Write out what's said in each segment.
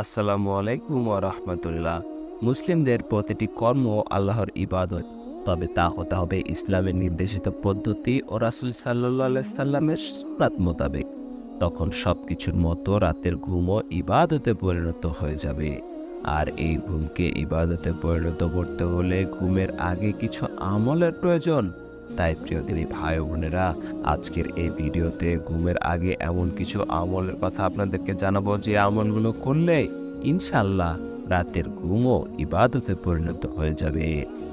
আসসালামু আলাইকুম ও রহমতুল্লাহ। মুসলিমদের প্রতিটি কর্ম আল্লাহর ইবাদত, তবে তা হতে হবে ইসলামের নির্দেশিত পদ্ধতি ও রাসুল সাল্লাহ সাল্লামের সুরাত মোতাবেক। তখন সব কিছুর মতো রাতের ঘুমও ইবাদতে পরিণত হয়ে যাবে। আর এই ঘুমকে ইবাদতে পরিণত করতে হলে ঘুমের আগে কিছু আমলের প্রয়োজন। তাই প্রিয় দিনী ভাই বোনেরা, আজকের এই ভিডিওতে ঘুমের আগে এমন কিছু আমলের কথা আপনাদেরকে জানাব যে আমলগুলো করলে ইনশাল্লাহ রাতের ঘুমও ইবাদতে পরিণত হয়ে যাবে।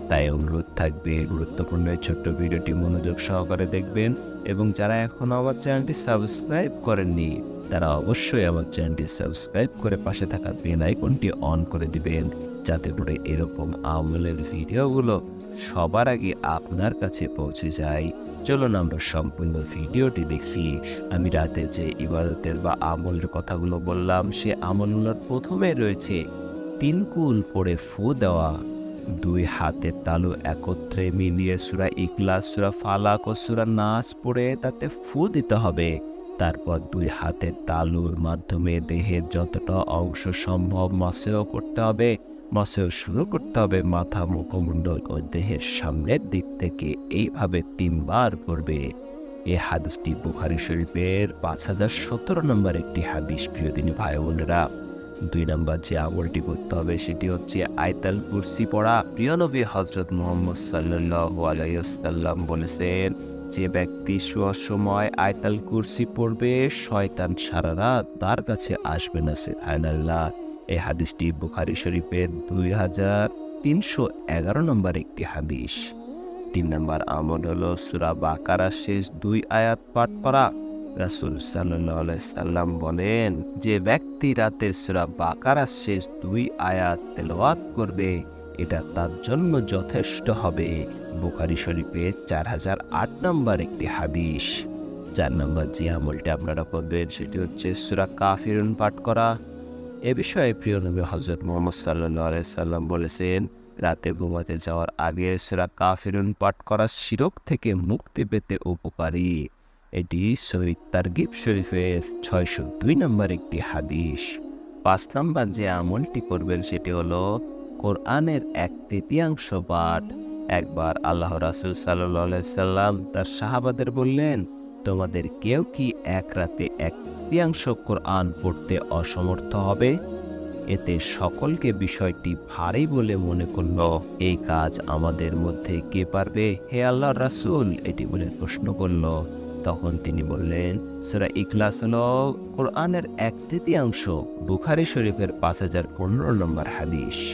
তাই অনুরোধ থাকবে, গুরুত্বপূর্ণ এই ছোট্ট ভিডিওটি মনোযোগ সহকারে দেখবেন এবং যারা এখনও আমার চ্যানেলটি সাবস্ক্রাইব করেননি, তারা অবশ্যই আমার চ্যানেলটি সাবস্ক্রাইব করে পাশে থাকা বেল আইকনটি অন করে দিবেন, যাতে করে এরকম আমলের ভিডিওগুলো সবার আগে আপনার কাছে পৌঁছে যায় চলুন আমরা সম্পূর্ণ ভিডিওটি দেখছি। আমি রাতে যে ইবাদতের বা আমলের কথাগুলো বললাম, সে আমলগুলোর প্রথমে রয়েছে তিন কুল পরে ফু দেওয়া, দুই হাতের তালু একত্রে মিলিয়ে সুরা ইকলাস সুরা ফালাক ও সুরা নাচ পড়ে তাতে ফু দিতে হবে। তারপর দুই হাতের তালুর মাধ্যমে দেহের যতটা অংশ সম্ভব মাসেও করতে হবে। মাসেও শুরু করতে হবে মাথা মুখমণ্ডল ও দেহের সামনের দিক থেকে এইভাবে তিনবার করবে। এ হাদিসটি বুখারি শরীফের পাঁচ হাজার সতেরো নম্বর একটি হাদিস, প্রিয় তিনি ভাই বোনেরা। দুই নম্বর যে আমলটি করতে হবে সেটি হচ্ছে আয়তাল কুরসি পড়া। প্রিয় নবী হজরত মোহাম্মদ সাল্লাহ আলাইসাল্লাম বলেছেন, যে ব্যক্তি সময় আয়তাল কুরসি পড়বে, শয়তান সারা রাত তার কাছে আসবে না সে আল্লাহ এই হাদিসটি বুখারি শরীফের দুই হাজার তিনশো এগারো নম্বর একটি হাদিস। তিন নম্বর আমল হলো সুরা বাকারা শেষ দুই আয়াত পাঠ করা। রাসুল সাল্লাম বলেন, যে ব্যক্তি রাতের সুরা বাকারা শেষ দুই আয়াত তেলাওয়াত করবে, এটা তার জন্য যথেষ্ট হবে। বুখারি শরীফে চার হাজার আট নম্বর একটি হাদিস। চার নম্বর যে আমলটা আপনারা করবেন, সেটি হচ্ছে সুরা কাফিরুন পাঠ করা। এ বিষয়ে প্রিয় নবী হজরত মোহাম্মদ সাল্লাহ সাল্লাম বলেছেন, রাতে ঘুমাতে যাওয়ার আগে সেরা কাফিরুন পাঠ করা শিরক থেকে মুক্তি পেতে উপকারী। এটি শহীদ তারগিব শরীফের ছয়শো দুই নম্বর একটি হাদিস। পাঁচ নম্বর যে আমলটি করবেন সেটি হলো কোরআনের এক তৃতীয়াংশ পাঠ। একবার আল্লাহ রাসুল সাল্লাহ সাল্লাম তার সাহাবাদের বললেন, তোমাদের কেউ কি এক রাতে এক তৃতীয়াংশ কোরআন পড়তে অসমর্থ হবে। এতে সকলকে বিষয়টি ভারী বলে মনে করল। এই কাজ আমাদের মধ্যে কে পারবে? হে আল্লাহ রাসুল, এটি বলে প্রশ্ন করল। তখন তিনি বললেন, সেরা ইখলাস হল কোরআনের এক তৃতীয়াংশ, বুখারি শরীফের পাঁচ হাজার পনেরো নম্বর হাদিস।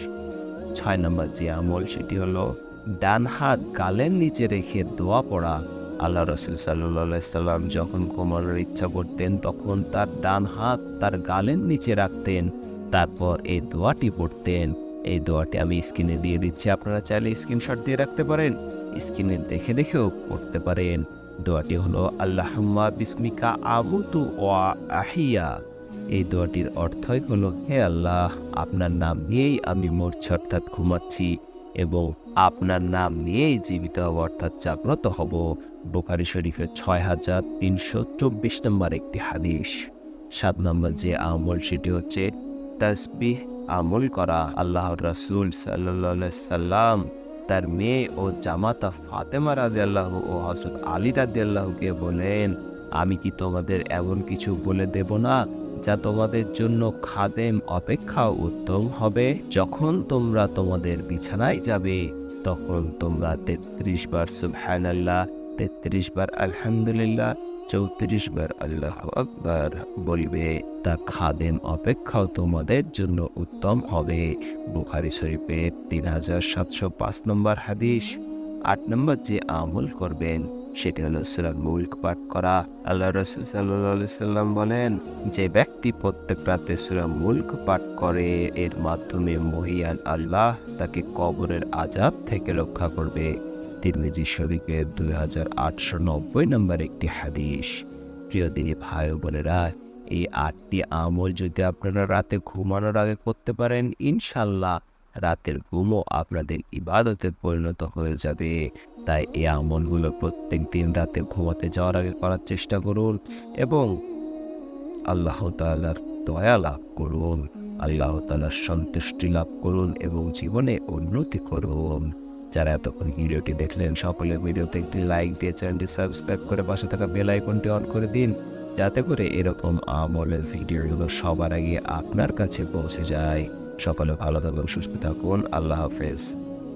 ছয় নম্বর যে আমল, সেটি হলো ডান হাত গালের নিচে রেখে দোয়া পড়া আল্লাহ রসুল সাল্লাম যখন ঘুমানোর ইচ্ছা করতেন, তখন তার ডান হাত তার গালের নিচে রাখতেন, তারপর এই দোয়াটি পড়তেন। এই দোয়াটি আমি স্ক্রিনে দিয়ে দিচ্ছি, আপনারা চাইলে স্ক্রিনশট দিয়ে রাখতে পারেন, স্ক্রিনে দেখে দেখেও পড়তে পারেন। দোয়াটি হলো, আল্লাহম্মা বিস্মিকা আবুতু ও আহিয়া। এই দোয়াটির অর্থই হলো, হে আল্লাহ, আপনার নাম নিয়েই আমি মরছি, অর্থাৎ ঘুমাচ্ছি এবং আপনার নাম নিয়েই জীবিত হব, অর্থাৎ জাগ্রত হব। বোকারি শরীফের ছয় হাজার তিনশো চব্বিশ নম্বর একটি হাদিস। সাত নম্বর যে আমল, সেটি হচ্ছে তাসবিহ আমল করা। আল্লাহ রাসুল সাল্লাহ সাল্লাম তার মেয়ে ও জামাতা ফাতেমা রাজি আল্লাহ ও হজরত আলী রাজি আল্লাহকে বলেন, আমি কি তোমাদের এমন কিছু বলে দেব না যা তোমাদের জন্য খাদেম অপেক্ষা উত্তম হবে? যখন তোমরা তোমাদের বিছানায় যাবে, তখন তোমরা তেত্রিশ বার সুবহানাল্লাহ তেত্রিশ বার আলহামদুলিল্লাহ, চৌত্রিশ বার আল্লাহ আকবার বলবে, তা খাদেম অপেক্ষাও তোমাদের জন্য উত্তম হবে। বুখারি শরীফের তিন হাজার সাতশো পাঁচ নম্বর হাদিস, আট নম্বর যে আমল করবেন, সেটি হলো সুরাল মুল্ক পাঠ করা। আল্লাহ রসুল সাল্লাহ সাল্লাম বলেন, যে ব্যক্তি প্রত্যেক রাতে সুরা মুল্ক পাঠ করে, এর মাধ্যমে মহিয়ান আল্লাহ তাকে কবরের আজাব থেকে রক্ষা করবে। তিরমিজি শরীফের দুই হাজার আটশো নব্বই নম্বর একটি হাদিস। প্রিয় দিনী ভাই বোনেরা, এই আটটি আমল যদি আপনারা রাতে ঘুমানোর আগে করতে পারেন ইনশাল্লাহ রাতের ঘুমও আপনাদের ইবাদতে পরিণত হয়ে যাবে। তাই এই আমলগুলো প্রত্যেক দিন রাতে ঘুমাতে যাওয়ার আগে করার চেষ্টা করুন এবং আল্লাহ তাআলার দয়া লাভ করুন, আল্লাহ তালার সন্তুষ্টি লাভ করুন এবং জীবনে উন্নতি করুন। যারা এতক্ষণ ভিডিওটি দেখলেন, সকলের ভিডিওতে একটি লাইক দিয়ে চ্যানেলটি সাবস্ক্রাইব করে পাশে থাকা বেল আইকনটি অন করে দিন, যাতে করে এরকম আমলের ভিডিওগুলো সবার আগে আপনার কাছে পৌঁছে যায়। সকলে ভালো থাকুন, সুস্থ থাকুন, আল্লাহ হাফেজ।